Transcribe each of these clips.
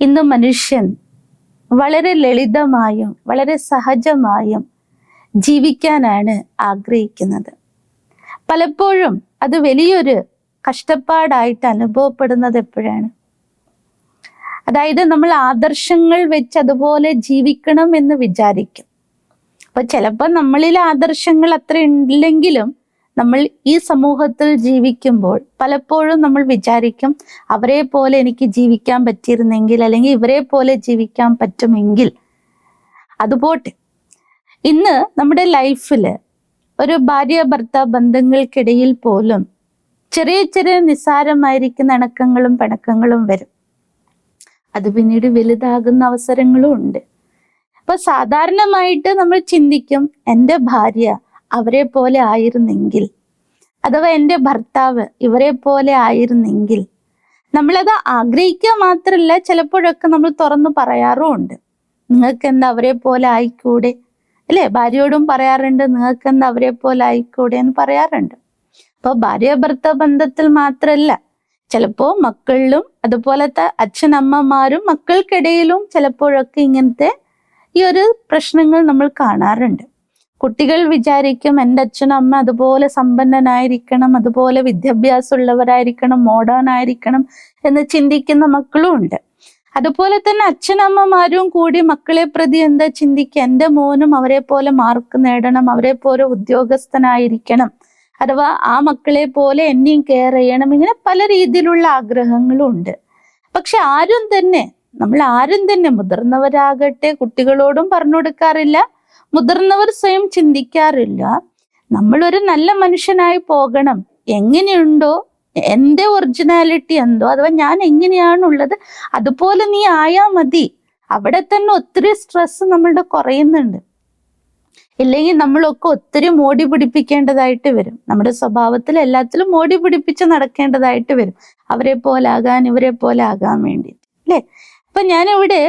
ഇന്ന് മനുഷ്യൻ വളരെ ലളിതമായും വളരെ സഹജമായും ജീവിക്കാനാണ് ആഗ്രഹിക്കുന്നത്. പലപ്പോഴും അത് വലിയൊരു കഷ്ടപ്പാടായിട്ട് അനുഭവപ്പെടുന്നത് എപ്പോഴാണ്? അതായത് നമ്മൾ ആദർശങ്ങൾ വെച്ച് അതുപോലെ ജീവിക്കണം എന്ന് വിചാരിക്കും. അപ്പൊ ചിലപ്പോൾ നമ്മളിൽ ആദർശങ്ങൾ അത്ര ഇല്ലെങ്കിലും നമ്മൾ ഈ സമൂഹത്തിൽ ജീവിക്കുമ്പോൾ പലപ്പോഴും നമ്മൾ വിചാരിക്കും അവരെ പോലെ എനിക്ക് ജീവിക്കാൻ പറ്റിയിരുന്നെങ്കിൽ അല്ലെങ്കിൽ ഇവരെ പോലെ ജീവിക്കാൻ പറ്റുമെങ്കിൽ. അതുപോട്ടെ ഇന്ന് നമ്മുടെ ലൈഫിൽ ഒരു ഭാര്യ ഭർത്ത ബന്ധങ്ങൾക്കിടയിൽ പോലും ചെറിയ ചെറിയ നിസ്സാരമായിരിക്കുന്ന ഇണക്കങ്ങളും പിണക്കങ്ങളും വരും. അത് പിന്നീട് വലുതാകുന്ന അവസരങ്ങളും ഉണ്ട്. അപ്പൊ സാധാരണമായിട്ട് നമ്മൾ ചിന്തിക്കും എന്റെ ഭാര്യ അവരെ പോലെ ആയിരുന്നെങ്കിൽ. അഥവാ എന്റെ ഭർത്താവ് ഇവരെ പോലെ ആയിരുന്നെങ്കിൽ. നമ്മളത് ആഗ്രഹിക്കുക മാത്രമല്ല ചിലപ്പോഴൊക്കെ നമ്മൾ തുറന്നു പറയാറുമുണ്ട്. നിങ്ങൾക്ക് എന്താ അവരെ പോലെ ആയിക്കൂടെ? അല്ലേ? ഭാര്യയോടും പറയാറുണ്ട് നിങ്ങൾക്ക് എന്താ അവരെ പോലെ ആയിക്കൂടെ എന്ന് പറയാറുണ്ട്. അപ്പൊ ഭാര്യ ഭർത്താവ് ബന്ധത്തിൽ മാത്രമല്ല ചിലപ്പോൾ മക്കളിലും അതുപോലത്തെ അച്ഛനമ്മമാരും മക്കൾക്കിടയിലും ചിലപ്പോഴൊക്കെ ഇങ്ങനത്തെ ഈ ഒരു പ്രശ്നങ്ങൾ നമ്മൾ കാണാറുണ്ട്. കുട്ടികൾ വിചാരിക്കും എന്റെ അച്ഛനും അമ്മ അതുപോലെ സമ്പന്നനായിരിക്കണം അതുപോലെ വിദ്യാഭ്യാസമുള്ളവരായിരിക്കണം മോഡേൺ ആയിരിക്കണം എന്ന് ചിന്തിക്കുന്ന മക്കളും ഉണ്ട്. അതുപോലെ തന്നെ അച്ഛനമ്മമാരും കൂടി മക്കളെ പ്രതി എന്താ ചിന്തിക്കുക? എന്റെ മോനും അവരെ പോലെ മാർക്ക് നേടണം അവരെ പോലെ ഉദ്യോഗസ്ഥനായിരിക്കണം അഥവാ ആ മക്കളെ പോലെ എന്നെയും കെയർ ചെയ്യണം ഇങ്ങനെ പല രീതിയിലുള്ള ആഗ്രഹങ്ങളും ഉണ്ട്. പക്ഷെ ആരും തന്നെ നമ്മൾ ആരും തന്നെ മുതിർന്നവരാകട്ടെ കുട്ടികളോടും പറഞ്ഞു കൊടുക്കാറില്ല മുതിർന്നവർ സ്വയം ചിന്തിക്കാറില്ല. നമ്മളൊരു നല്ല മനുഷ്യനായി പോകണം. എങ്ങനെയുണ്ടോ? എന്റെ ഒറിജിനാലിറ്റി എന്തോ? അഥവാ ഞാൻ എങ്ങനെയാണുള്ളത്? അതുപോലെ നീ ആയാ മതി. അവിടെ തന്നെ ഒത്തിരി സ്ട്രെസ് നമ്മളുടെ കുറയുന്നുണ്ട്. ഇല്ലെങ്കിൽ നമ്മളൊക്കെ ഒത്തിരി മോടി പിടിപ്പിക്കേണ്ടതായിട്ട് വരും. നമ്മുടെ സ്വഭാവത്തിൽ എല്ലാത്തിലും മോടി പിടിപ്പിച്ച് നടക്കേണ്ടതായിട്ട് വരും. അവരെ പോലെ ആകാൻ ഇവരെ പോലെ ആകാൻ വേണ്ടിയിട്ട് അല്ലേ? അപ്പൊ ഞാനിവിടെ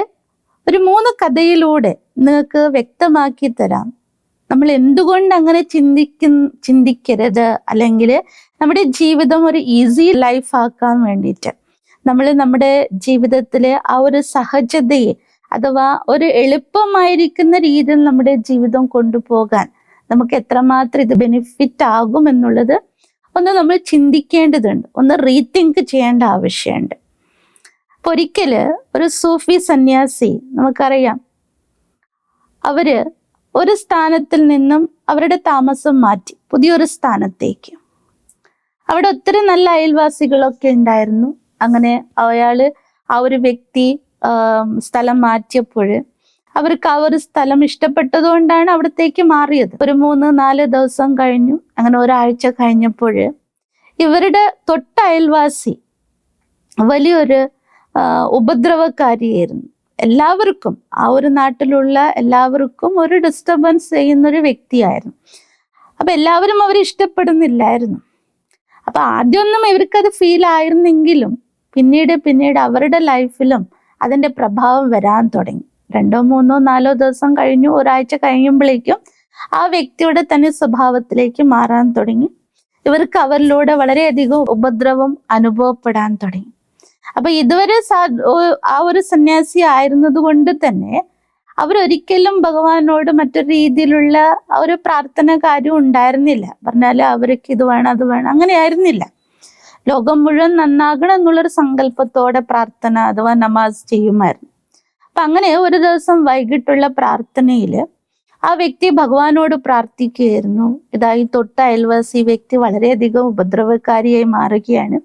ഒരു മൂന്ന് കഥയിലൂടെ നിങ്ങൾക്ക് വ്യക്തമാക്കി തരാം. നമ്മൾ എന്തുകൊണ്ട് അങ്ങനെ ചിന്തിക്ക ചിന്തിക്കരുത്? അല്ലെങ്കിൽ നമ്മുടെ ജീവിതം ഒരു ഈസി ലൈഫ് ആക്കാൻ വേണ്ടിയിട്ട് നമ്മൾ നമ്മുടെ ജീവിതത്തിലെ ആ ഒരു സഹജതയെ അഥവാ ഒരു എളുപ്പമായിരിക്കുന്ന രീതിയിൽ നമ്മുടെ ജീവിതം കൊണ്ടുപോകാൻ നമുക്ക് എത്രമാത്രം ഇത് ബെനിഫിറ്റ് ആകും എന്നുള്ളത് ഒന്ന് നമ്മൾ ചിന്തിക്കേണ്ടതുണ്ട്. ഒന്ന് റീതിങ്ക് ചെയ്യേണ്ട ആവശ്യമുണ്ട്. അപ്പൊ ഒരിക്കൽ ഒരു സൂഫി സന്യാസി നമുക്കറിയാം. അവർ ഒരു സ്ഥാനത്തിൽ നിന്നും അവരുടെ താമസം മാറ്റി പുതിയൊരു സ്ഥാനത്തേക്ക്. അവിടെ ഒത്തിരി നല്ല അയൽവാസികളൊക്കെ ഉണ്ടായിരുന്നു. അങ്ങനെ അയാൾ ആ ഒരു വ്യക്തി സ്ഥലം മാറ്റിയപ്പോൾ അവർക്ക് ആ ഒരു സ്ഥലം ഇഷ്ടപ്പെട്ടതുകൊണ്ടാണ് അവിടത്തേക്ക് മാറിയത്. ഒരു മൂന്ന് നാല് ദിവസം കഴിഞ്ഞു. അങ്ങനെ ഒരാഴ്ച കഴിഞ്ഞപ്പോൾ ഇവരുടെ തൊട്ട അയൽവാസി വലിയൊരു ഉപദ്രവകാരിയായിരുന്നു എല്ലാവർക്കും ആ ഒരു നാട്ടിലുള്ള എല്ലാവർക്കും ഒരു ഡിസ്റ്റർബൻസ് ചെയ്യുന്ന ഒരു വ്യക്തിയായിരുന്നു. അപ്പൊ എല്ലാവരും അവരെ ഇഷ്ടപ്പെടുന്നില്ലായിരുന്നു. അപ്പൊ ആദ്യമൊന്നും ഇവർക്കത് ഫീൽ ആയിരുന്നെങ്കിലും പിന്നീട് പിന്നീട് അവരുടെ ലൈഫിലും അതിന്റെ പ്രഭാവം വരാൻ തുടങ്ങി. രണ്ടോ മൂന്നോ നാലോ ദിവസം കഴിഞ്ഞു ഒരാഴ്ച കഴിയുമ്പോഴേക്കും ആ വ്യക്തിയുടെ തന്നെ സ്വഭാവത്തിലേക്ക് മാറാൻ തുടങ്ങി. ഇവർക്ക് അവരിലൂടെ വളരെയധികം ഉപദ്രവം അനുഭവപ്പെടാൻ തുടങ്ങി. അപ്പൊ ഇതുവരെ ആ ഒരു സന്യാസി ആയിരുന്നത് കൊണ്ട് തന്നെ അവരൊരിക്കലും ഭഗവാനോട് മറ്റൊരു രീതിയിലുള്ള ഒരു പ്രാർത്ഥന കാര്യം ഉണ്ടായിരുന്നില്ല. പറഞ്ഞാൽ അവർക്ക് ഇത് വേണം അത് വേണം അങ്ങനെ ആയിരുന്നില്ല. ലോകം മുഴുവൻ നന്നാകണം എന്നുള്ളൊരു സങ്കല്പത്തോടെ പ്രാർത്ഥന അഥവാ നമാസ് ചെയ്യുമായിരുന്നു. അപ്പൊ അങ്ങനെ ഒരു ദിവസം വൈകിട്ടുള്ള പ്രാർത്ഥനയിൽ ആ വ്യക്തി ഭഗവാനോട് പ്രാർത്ഥിക്കുകയായിരുന്നു. ഇതായി തൊട്ട അയൽവാസി വ്യക്തി വളരെയധികം ഉപദ്രവകാരിയായി മാറുകയാണ്.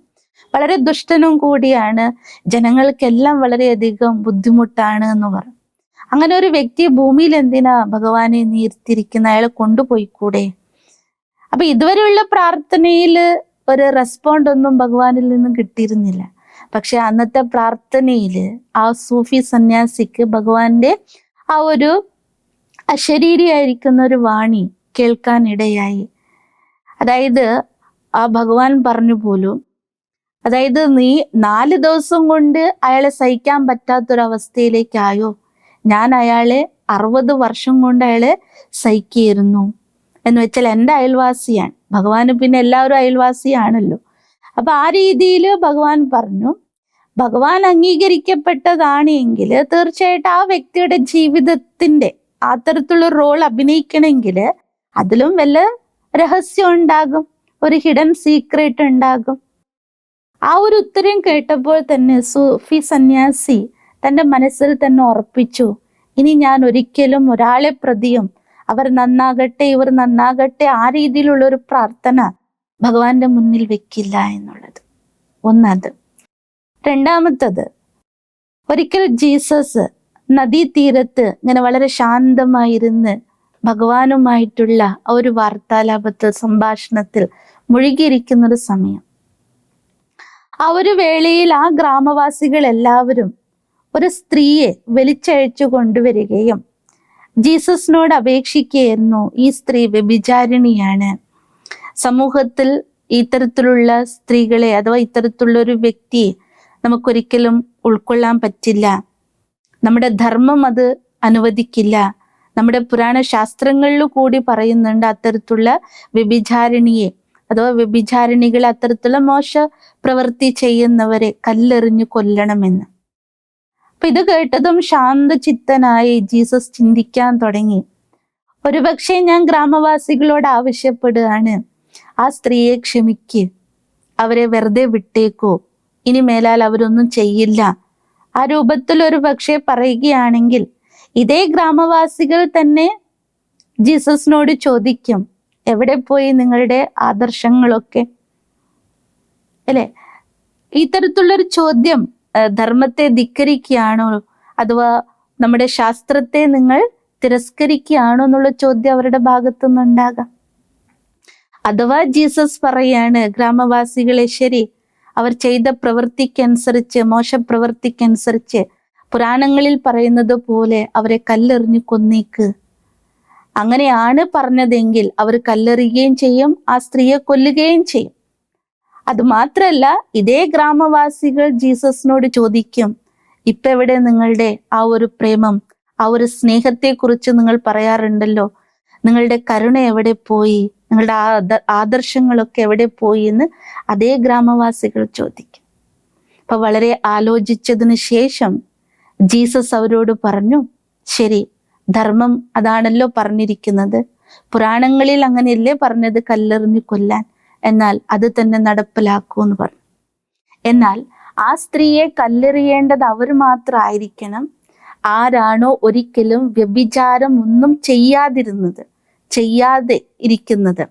വളരെ ദുഷ്ടനും കൂടിയാണ്. ജനങ്ങൾക്കെല്ലാം വളരെയധികം ബുദ്ധിമുട്ടാണ് എന്ന് പറഞ്ഞു അങ്ങനെ ഒരു വ്യക്തി ഭൂമിയിൽ എന്തിനാ ഭഗവാനെ നീർത്തിരിക്കുന്ന അയാളെ കൊണ്ടുപോയിക്കൂടെ? അപ്പൊ ഇതുവരെയുള്ള പ്രാർത്ഥനയിൽ ഒരു റെസ്പോണ്ട് ഒന്നും ഭഗവാനിൽ നിന്നും കിട്ടിയിരുന്നില്ല. പക്ഷെ അന്നത്തെ പ്രാർത്ഥനയിൽ ആ സൂഫി സന്യാസിക്ക് ഭഗവാന്റെ ആ ഒരു അശരീരിയായിരിക്കുന്ന ഒരു വാണി കേൾക്കാനിടയായി അതായത് ആ ഭഗവാൻ പറഞ്ഞു പോലും അതായത് നീ നാല് ദിവസം കൊണ്ട് അയാളെ സഹിക്കാൻ പറ്റാത്തൊരവസ്ഥയിലേക്കായോ. ഞാൻ അയാളെ അറുപത് വർഷം കൊണ്ട് അയാളെ സഹിക്കുകയായിരുന്നു. എന്ന് വെച്ചാൽ എന്റെ അയൽവാസിയാണ്. ഭഗവാന് പിന്നെ എല്ലാവരും അയൽവാസിയാണല്ലോ. അപ്പൊ ആ രീതിയിൽ ഭഗവാൻ പറഞ്ഞു ഭഗവാൻ അംഗീകരിക്കപ്പെട്ടതാണ് എങ്കിൽ തീർച്ചയായിട്ടും ആ വ്യക്തിയുടെ ജീവിതത്തിന്റെ അത്തരത്തിലുള്ള റോൾ അഭിനയിക്കണമെങ്കിൽ അതിലും വല്ല രഹസ്യം ഉണ്ടാകും. ഒരു ഹിഡൻ സീക്രട്ട് ഉണ്ടാകും. ആ ഒരു ഉത്തരം കേട്ടപ്പോൾ തന്നെ സൂഫി സന്യാസി തന്റെ മനസ്സിൽ തന്നെ ഉറപ്പിച്ചു ഇനി ഞാൻ ഒരിക്കലും ഒരാളെ പ്രതിയും അവർ നന്നാകട്ടെ ഇവർ നന്നാകട്ടെ ആ രീതിയിലുള്ള ഒരു പ്രാർത്ഥന ഭഗവാന്റെ മുന്നിൽ വെക്കില്ല എന്നുള്ളത്. ഒന്നത് രണ്ടാമത്തത് ഒരിക്കൽ ജീസസ് നദീതീരത്ത് ഇങ്ങനെ വളരെ ശാന്തമായിരുന്ന് ഭഗവാനുമായിട്ടുള്ള ആ ഒരു വാർത്താലാപത്തിൽ സംഭാഷണത്തിൽ മുഴുകിയിരിക്കുന്ന ഒരു സമയം. ആ ഒരു വേളയിൽ ആ ഗ്രാമവാസികൾ എല്ലാവരും ഒരു സ്ത്രീയെ വലിച്ചഴിച്ചു കൊണ്ടുവരികയും ജീസസിനോട് അപേക്ഷിക്കുകയായിരുന്നു ഈ സ്ത്രീ വ്യഭിചാരിണിയാണ്. സമൂഹത്തിൽ ഇത്തരത്തിലുള്ള സ്ത്രീകളെ അഥവാ ഇത്തരത്തിലുള്ള ഒരു വ്യക്തിയെ നമുക്കൊരിക്കലും ഉൾക്കൊള്ളാൻ പറ്റില്ല. നമ്മുടെ ധർമ്മം അത് അനുവദിക്കില്ല. നമ്മുടെ പുരാണ ശാസ്ത്രങ്ങളിൽ കൂടി പറയുന്നുണ്ട് അത്തരത്തിലുള്ള വ്യഭിചാരിണിയെ അഥവാ വ്യഭിചാരിണികൾ അത്തരത്തിലുള്ള മോശ പ്രവൃത്തി ചെയ്യുന്നവരെ കല്ലെറിഞ്ഞു കൊല്ലണമെന്ന്. അപ്പൊ ഇത് കേട്ടതും ശാന്തചിത്തനായി ജീസസ് ചിന്തിക്കാൻ തുടങ്ങി. ഒരുപക്ഷെ ഞാൻ ഗ്രാമവാസികളോട് ആവശ്യപ്പെടുകയാണ്. ആ സ്ത്രീയെ ക്ഷമിക്ക്. അവരെ വെറുതെ വിട്ടേക്കോ. ഇനി മേലാൽ അവരൊന്നും ചെയ്യില്ല. ആ രൂപത്തിൽ ഒരു പക്ഷേ പറയുകയാണെങ്കിൽ ഇതേ ഗ്രാമവാസികൾ തന്നെ ജീസസിനോട് ചോദിക്കും. എവിടെ പോയി നിങ്ങളുടെ ആദർശങ്ങളൊക്കെ? അല്ലെ? ഇത്തരത്തിലുള്ളൊരു ചോദ്യം ധർമ്മത്തെ ധിക്കരിക്കുകയാണോ? അഥവാ നമ്മുടെ ശാസ്ത്രത്തെ നിങ്ങൾ തിരസ്കരിക്കുകയാണോ എന്നുള്ള ചോദ്യം അവരുടെ ഭാഗത്തുനിന്ന് ഉണ്ടാകാം അഥവാ ജീസസ് പറയാണ് ഗ്രാമവാസികളെ ശരി അവർ ചെയ്ത പ്രവൃത്തിക്കനുസരിച്ച് മോശപ്രവൃത്തിക്കനുസരിച്ച് പുരാണങ്ങളിൽ പറയുന്നത് പോലെ അവരെ കല്ലെറിഞ്ഞു കൊന്നേക്ക്. അങ്ങനെയാണ് പറഞ്ഞതെങ്കിൽ അവർ കല്ലെറിയുകയും ചെയ്യും ആ സ്ത്രീയെ കൊല്ലുകയും ചെയ്യും. അത് മാത്രല്ല ഇതേ ഗ്രാമവാസികൾ ജീസസിനോട് ചോദിക്കും ഇപ്പൊ എവിടെ നിങ്ങളുടെ ആ ഒരു പ്രേമം ആ ഒരു സ്നേഹത്തെ കുറിച്ച് നിങ്ങൾ പറയാറുണ്ടല്ലോ? നിങ്ങളുടെ കരുണ എവിടെ പോയി? നിങ്ങളുടെ ആദ- ആദർശങ്ങളൊക്കെ എവിടെ പോയി? എന്ന് അതേ ഗ്രാമവാസികൾ ചോദിക്കും. അപ്പൊ വളരെ ആലോചിച്ചതിന് ശേഷം ജീസസ് അവരോട് പറഞ്ഞു ശരി ധർമ്മം അതാണല്ലോ പറഞ്ഞിരിക്കുന്നത്. പുരാണങ്ങളിൽ അങ്ങനെയല്ലേ പറഞ്ഞത്? കല്ലെറിഞ്ഞു കൊല്ലാൻ. എന്നാൽ അത് തന്നെ നടപ്പിലാക്കൂ എന്ന് പറഞ്ഞു. എന്നാൽ ആ സ്ത്രീയെ കല്ലെറിയേണ്ടത് അവർ മാത്രമായിരിക്കണം. ആരാണോ ഒരിക്കലും വ്യഭിചാരം ഒന്നും ചെയ്യാതിരുന്നത് ചെയ്യാതെ ഇരിക്കുന്നത്.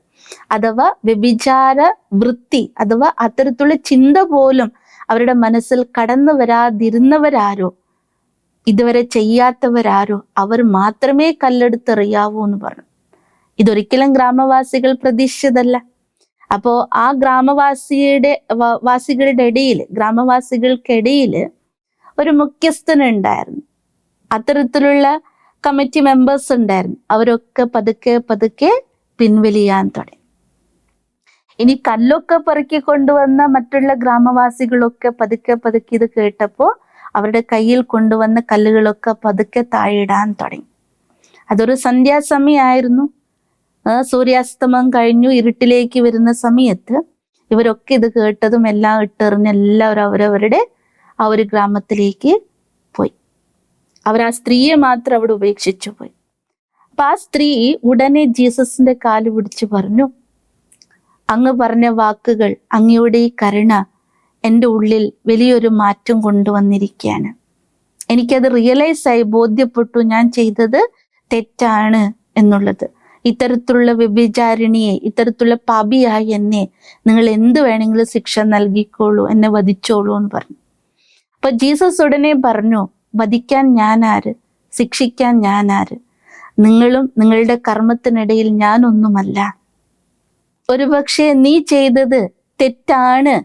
അഥവാ വ്യഭിചാര വൃത്തി അഥവാ അത്തരത്തിലുള്ള ചിന്ത പോലും അവരുടെ മനസ്സിൽ കടന്നു വരാതിരുന്നവരാരോ? ഇതുവരെ ചെയ്യാത്തവരാരോ? അവർ മാത്രമേ കല്ലെടുത്തെറിയാവൂ എന്ന് പറഞ്ഞു. ഇതൊരിക്കലും ഗ്രാമവാസികൾ പ്രതീക്ഷിച്ചതല്ല. അപ്പോ ആ ഗ്രാമവാസിയുടെ വാസികളുടെ ഇടയിൽ ഗ്രാമവാസികൾക്കിടയിൽ ഒരു മുഖ്യസ്ഥനുണ്ടായിരുന്നു. അത്തരത്തിലുള്ള കമ്മിറ്റി മെമ്പേഴ്സ് ഉണ്ടായിരുന്നു. അവരൊക്കെ പതുക്കെ പതുക്കെ പിൻവലിയാൻ തുടങ്ങി. ഇനി കല്ലൊക്കെ പെറുക്കി കൊണ്ടുവന്ന മറ്റുള്ള ഗ്രാമവാസികളൊക്കെ പതുക്കെ പതുക്കെ ഇത് കേട്ടപ്പോ അവരുടെ കയ്യിൽ കൊണ്ടുവന്ന കല്ലുകളൊക്കെ പതുക്കെ താഴെയിടാൻ തുടങ്ങി. അതൊരു സന്ധ്യാസമയമായിരുന്നു സൂര്യാസ്തമം കഴിഞ്ഞു ഇരുട്ടിലേക്ക് വരുന്ന സമയത്ത് ഇവരൊക്കെ ഇത് കേട്ടതും എല്ലാം ഇട്ടെറിഞ്ഞ് എല്ലാവരും അവരവരുടെ ആ ഒരു ഗ്രാമത്തിലേക്ക് പോയി. അവർ ആ സ്ത്രീയെ മാത്രം അവിടെ ഉപേക്ഷിച്ചു പോയി. അപ്പൊ ആ സ്ത്രീ ഉടനെ ജീസസിന്റെ കാൽ പിടിച്ച് പറഞ്ഞു അങ്ങ് പറഞ്ഞ വാക്കുകൾ അങ്ങയുടെ കരുണ എന്റെ ഉള്ളിൽ വലിയൊരു മാറ്റം കൊണ്ടുവന്നിരിക്കുകയാണ്. എനിക്കത് റിയലൈസ് ആയി ബോധ്യപ്പെട്ടു ഞാൻ ചെയ്തത് തെറ്റാണ് എന്നുള്ളത്. ഇത്തരത്തിലുള്ള വ്യഭിചാരിണിയെ ഇത്തരത്തിലുള്ള പാപിയായി എന്നെ നിങ്ങൾ എന്ത് വേണമെങ്കിലും ശിക്ഷ നൽകിക്കോളൂ എന്നെ വധിച്ചോളൂ എന്ന് പറഞ്ഞു. അപ്പൊ ജീസസ് ഉടനെ പറഞ്ഞു വധിക്കാൻ ഞാൻ ആര്? ശിക്ഷിക്കാൻ ഞാൻ ആര്? നിങ്ങളും നിങ്ങളുടെ കർമ്മത്തിനിടയിൽ ഞാനൊന്നുമല്ല. ഒരുപക്ഷെ നീ ചെയ്തത് തെറ്റാണ്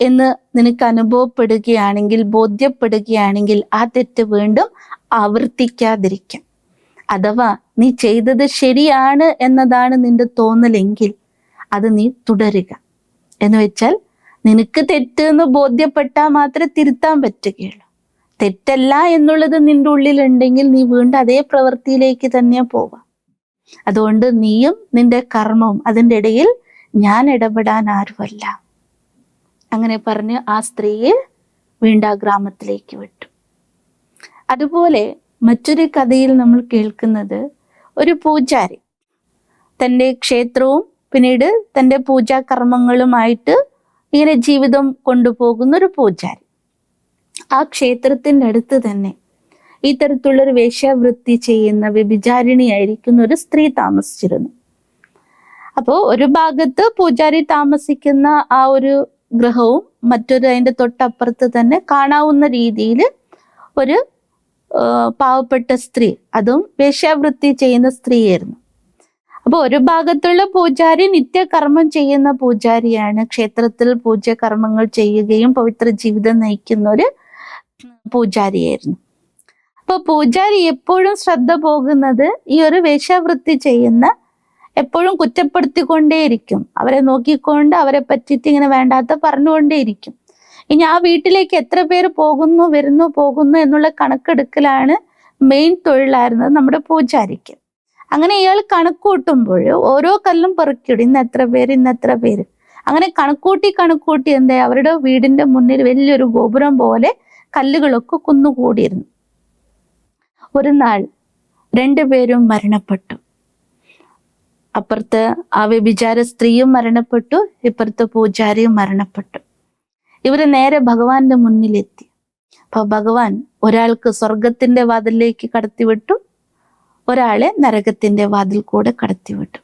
എന്ന് നിനക്ക് അനുഭവപ്പെടുകയാണെങ്കിൽ ബോധ്യപ്പെടുകയാണെങ്കിൽ ആ തെറ്റ് വീണ്ടും ആവർത്തിക്കാതിരിക്കും. അഥവാ നീ ചെയ്തത് ശരിയാണ് എന്നതാണ് നിന്റെ തോന്നലെങ്കിൽ അത് നീ തുടരുക. എന്ന് വെച്ചാൽ നിനക്ക് തെറ്റ് എന്ന് ബോധ്യപ്പെട്ടാൽ മാത്രമേ തിരുത്താൻ പറ്റുകയുള്ളൂ. തെറ്റല്ല എന്നുള്ളത് നിന്റെ ഉള്ളിലുണ്ടെങ്കിൽ നീ വീണ്ടും അതേ പ്രവൃത്തിയിലേക്ക് തന്നെ പോവാം അതുകൊണ്ട് നീയും നിന്റെ കർമ്മവും അതിന്റെ ഇടയിൽ ഞാൻ ഇടപെടാൻ ആരുമല്ല. അങ്ങനെ പറഞ്ഞ് ആ സ്ത്രീയെ വീണ്ടാ ഗ്രാമത്തിലേക്ക് വിട്ടു. അതുപോലെ മറ്റൊരു കഥയിൽ നമ്മൾ കേൾക്കുന്നത് ഒരു പൂജാരി. തന്റെ ക്ഷേത്രവും പിന്നീട് തന്റെ പൂജാകർമ്മങ്ങളുമായിട്ട് ഇങ്ങനെ ജീവിതം കൊണ്ടുപോകുന്ന ഒരു പൂജാരി. ആ ക്ഷേത്രത്തിന്റെ അടുത്ത് തന്നെ ഈ തരത്തിലുള്ളൊരു വേശ്യാവൃത്തി ചെയ്യുന്ന വ്യഭിചാരിണിയായിരിക്കുന്ന ഒരു സ്ത്രീ താമസിച്ചിരുന്നു. അപ്പോൾ ഒരു ഭാഗത്ത് പൂജാരി താമസിക്കുന്ന ആ ഒരു ഗൃഹവും മറ്റൊരു അതിന്റെ തൊട്ടപ്പുറത്ത് തന്നെ കാണാവുന്ന രീതിയിൽ ഒരു പാവപ്പെട്ട സ്ത്രീ അതും വേശ്യാവൃത്തി ചെയ്യുന്ന സ്ത്രീയായിരുന്നു. അപ്പൊ ഒരു ഭാഗത്തുള്ള പൂജാരി നിത്യകർമ്മം ചെയ്യുന്ന പൂജാരിയാണ് ക്ഷേത്രത്തിൽ പൂജ കർമ്മങ്ങൾ ചെയ്യുകയും പവിത്ര ജീവിതം നയിക്കുന്ന ഒരു പൂജാരിയായിരുന്നു. അപ്പൊ പൂജാരി എപ്പോഴും ശ്രദ്ധ പോകുന്നത് ഈ ഒരു വേശ്യാവൃത്തി ചെയ്യുന്ന എപ്പോഴും കുറ്റപ്പെടുത്തിക്കൊണ്ടേയിരിക്കും. അവരെ നോക്കിക്കൊണ്ട് അവരെ പറ്റിയിട്ട് ഇങ്ങനെ വേണ്ടാത്ത പറഞ്ഞുകൊണ്ടേയിരിക്കും. ഇനി ആ വീട്ടിലേക്ക് എത്ര പേര് പോകുന്നു വരുന്നു പോകുന്നു എന്നുള്ള കണക്കെടുക്കലാണ് മെയിൻ തൊഴിലായിരുന്നത് നമ്മുടെ പൂജാരിക്ക്. അങ്ങനെ ഇയാൾ കണക്കൂട്ടുമ്പോൾ ഓരോ കല്ലും പെറുക്കിയിടും ഇന്ന് എത്ര പേര് ഇന്ന് എത്ര പേര്? അങ്ങനെ കണക്കൂട്ടി കണക്കൂട്ടി എന്താ അവരുടെ വീടിന്റെ മുന്നിൽ വലിയൊരു ഗോപുരം പോലെ കല്ലുകളൊക്കെ കുന്നുകൂടിയിരുന്നു. ഒരു നാൾ രണ്ടുപേരും മരണപ്പെട്ടു. അപ്പുറത്ത് ആ വ്യഭിചാര സ്ത്രീയും മരണപ്പെട്ടു ഇപ്പുറത്തെ പൂജാരിയും മരണപ്പെട്ടു. ഇവർ നേരെ ഭഗവാന്റെ മുന്നിലെത്തി. അപ്പൊ ഭഗവാൻ ഒരാൾക്ക് സ്വർഗത്തിന്റെ വാതിലേക്ക് കടത്തിവിട്ടു ഒരാളെ നരകത്തിന്റെ വാതിൽ കൂടെ കടത്തിവിട്ടു.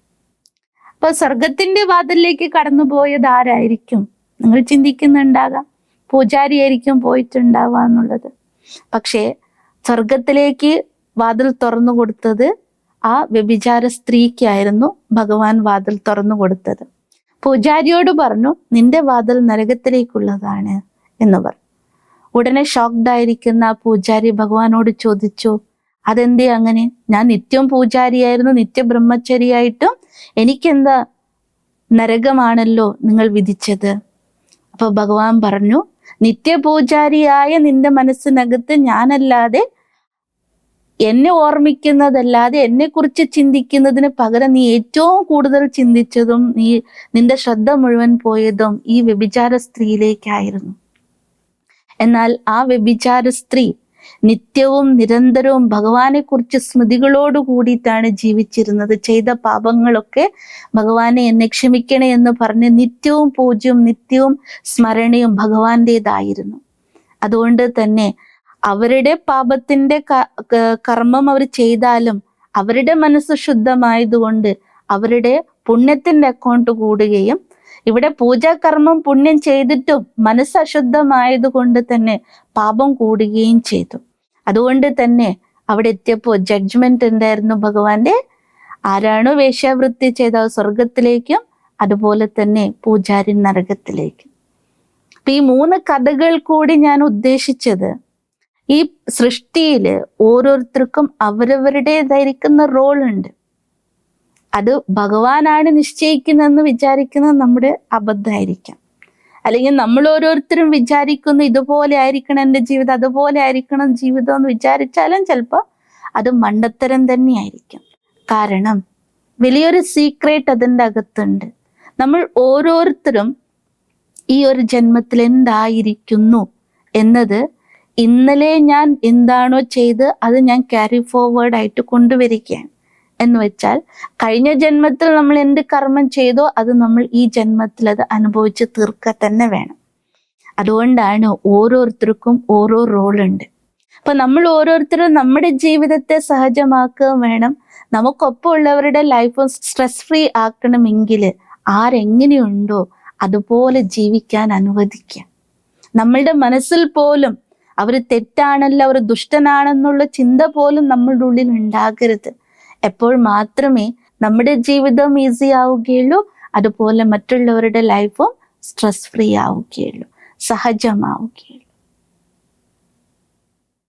അപ്പൊ സ്വർഗത്തിന്റെ വാതിലിലേക്ക് കടന്നുപോയത് ആരായിരിക്കും? നിങ്ങൾ ചിന്തിക്കുന്നുണ്ടാകാം. പൂജാരിയായിരിക്കും പോയിട്ടുണ്ടാവുക എന്നുള്ളത്. പക്ഷേ സ്വർഗത്തിലേക്ക് വാതിൽ തുറന്നു കൊടുത്തത് ആ വ്യഭിചാര സ്ത്രീക്കായിരുന്നു ഭഗവാൻ വാതിൽ തുറന്നു കൊടുത്തത്. പൂജാരിയോട് പറഞ്ഞു നിന്റെ വാതിൽ നരകത്തിലേക്കുള്ളതാണ് എന്ന് പറഞ്ഞു. ഉടനെ ഷോക്ക്ഡ് ആയിരിക്കുന്ന പൂജാരി ഭഗവാനോട് ചോദിച്ചു അതെന്തേ അങ്ങനെ? ഞാൻ നിത്യം പൂജാരിയായിരുന്നു നിത്യ ബ്രഹ്മചരിയായിട്ടും എനിക്കെന്താ നരകമാണല്ലോ നിങ്ങൾ വിധിച്ചത്? അപ്പൊ ഭഗവാൻ പറഞ്ഞു നിത്യപൂജാരിയായ നിന്റെ മനസ്സിനകത്ത് ഞാനല്ലാതെ എന്നെ ഓർമ്മിക്കുന്നതല്ലാതെ എന്നെ കുറിച്ച് ചിന്തിക്കുന്നതിന് പകരം നീ ഏറ്റവും കൂടുതൽ ചിന്തിച്ചതും നീ നിന്റെ ശ്രദ്ധ മുഴുവൻ പോയതും ഈ വ്യഭിചാര സ്ത്രീയിലേക്കായിരുന്നു. എന്നാൽ ആ വ്യഭിചാര സ്ത്രീ നിത്യവും നിരന്തരവും ഭഗവാനെ കുറിച്ച് സ്മൃതികളോട് കൂടിയിട്ടാണ് ജീവിച്ചിരുന്നത്. ചെയ്ത പാപങ്ങളൊക്കെ ഭഗവാനെ എന്നെ ക്ഷമിക്കണേ എന്ന് പറഞ്ഞ് നിത്യവും പൂജ്യവും നിത്യവും സ്മരണയും ഭഗവാന്റേതായിരുന്നു. അതുകൊണ്ട് തന്നെ അവരുടെ പാപത്തിന്റെ കർമ്മം അവർ ചെയ്താലും അവരുടെ മനസ്സ് ശുദ്ധമായതുകൊണ്ട് അവരുടെ പുണ്യത്തിന്റെ അക്കൗണ്ട് കൂടുകയും ഇവിടെ പൂജാകർമ്മം പുണ്യം ചെയ്തിട്ടും മനസ്സ് അശുദ്ധമായതുകൊണ്ട് തന്നെ പാപം കൂടുകയും ചെയ്തു. അതുകൊണ്ട് തന്നെ അവിടെ എത്തിയപ്പോൾ ജഡ്ജ്മെന്റ് എന്തായിരുന്നു ഭഗവാന്റെ? ആരാണോ വേശ്യാവൃത്തി ചെയ്ത സ്വർഗത്തിലേക്കും അതുപോലെ തന്നെ പൂജാരി നരകത്തിലേക്കും. അപ്പൊ ഈ മൂന്ന് കഥകൾ കൂടി ഞാൻ ഉദ്ദേശിച്ചത് ഈ സൃഷ്ടിയിൽ ഓരോരുത്തർക്കും അവരവരുടേതായിരിക്കുന്ന റോൾ ഉണ്ട് അത് ഭഗവാനാണ് നിശ്ചയിക്കുന്നതെന്ന് വിചാരിക്കുന്നത് നമ്മുടെ അബദ്ധമായിരിക്കാം. അല്ലെങ്കിൽ നമ്മൾ ഓരോരുത്തരും വിചാരിക്കുന്നു ഇതുപോലെ ആയിരിക്കണം എന്റെ ജീവിതം അതുപോലെ ആയിരിക്കണം ജീവിതം എന്ന് വിചാരിച്ചാലും ചിലപ്പോൾ അത് മണ്ടത്തരം തന്നെയായിരിക്കും. കാരണം വലിയൊരു സീക്രട്ട് അതിന്റെ അകത്തുണ്ട്. നമ്മൾ ഓരോരുത്തരും ഈ ഒരു ജന്മത്തിൽ എന്തായിരിക്കുന്നു എന്നത് ഇന്നലെ ഞാൻ എന്താണോ ചെയ്ത് അത് ഞാൻ ക്യാരി ഫോർവേഡ് ആയിട്ട് കൊണ്ടുവരികയാണ്. എന്ന് വെച്ചാൽ കഴിഞ്ഞ ജന്മത്തിൽ നമ്മൾ എന്ത് കർമ്മം ചെയ്തോ അത് നമ്മൾ ഈ ജന്മത്തിൽ അത് അനുഭവിച്ച് തീർക്കുക തന്നെ വേണം. അതുകൊണ്ടാണ് ഓരോരുത്തർക്കും ഓരോ റോളുണ്ട് അപ്പൊ നമ്മൾ ഓരോരുത്തരും നമ്മുടെ ജീവിതത്തെ സഹജമാക്കുകയും വേണം. നമുക്കൊപ്പം ഉള്ളവരുടെ ലൈഫ് സ്ട്രെസ് ഫ്രീ ആക്കണമെങ്കിൽ ആരെങ്ങനെയുണ്ടോ അതുപോലെ ജീവിക്കാൻ അനുവദിക്കുക. നമ്മളുടെ മനസ്സിൽ പോലും അവർ തെറ്റാണല്ലോ അവർ ദുഷ്ടനാണെന്നുള്ള ചിന്ത പോലും നമ്മളുടെ ഉള്ളിൽ ഉണ്ടാകരുത്. എപ്പോൾ മാത്രമേ നമ്മുടെ ജീവിതം ഈസി ആവുകയുള്ളൂ അതുപോലെ മറ്റുള്ളവരുടെ ലൈഫും സ്ട്രെസ് ഫ്രീ ആവുകയുള്ളൂ സഹജമാവുകയുള്ളൂ.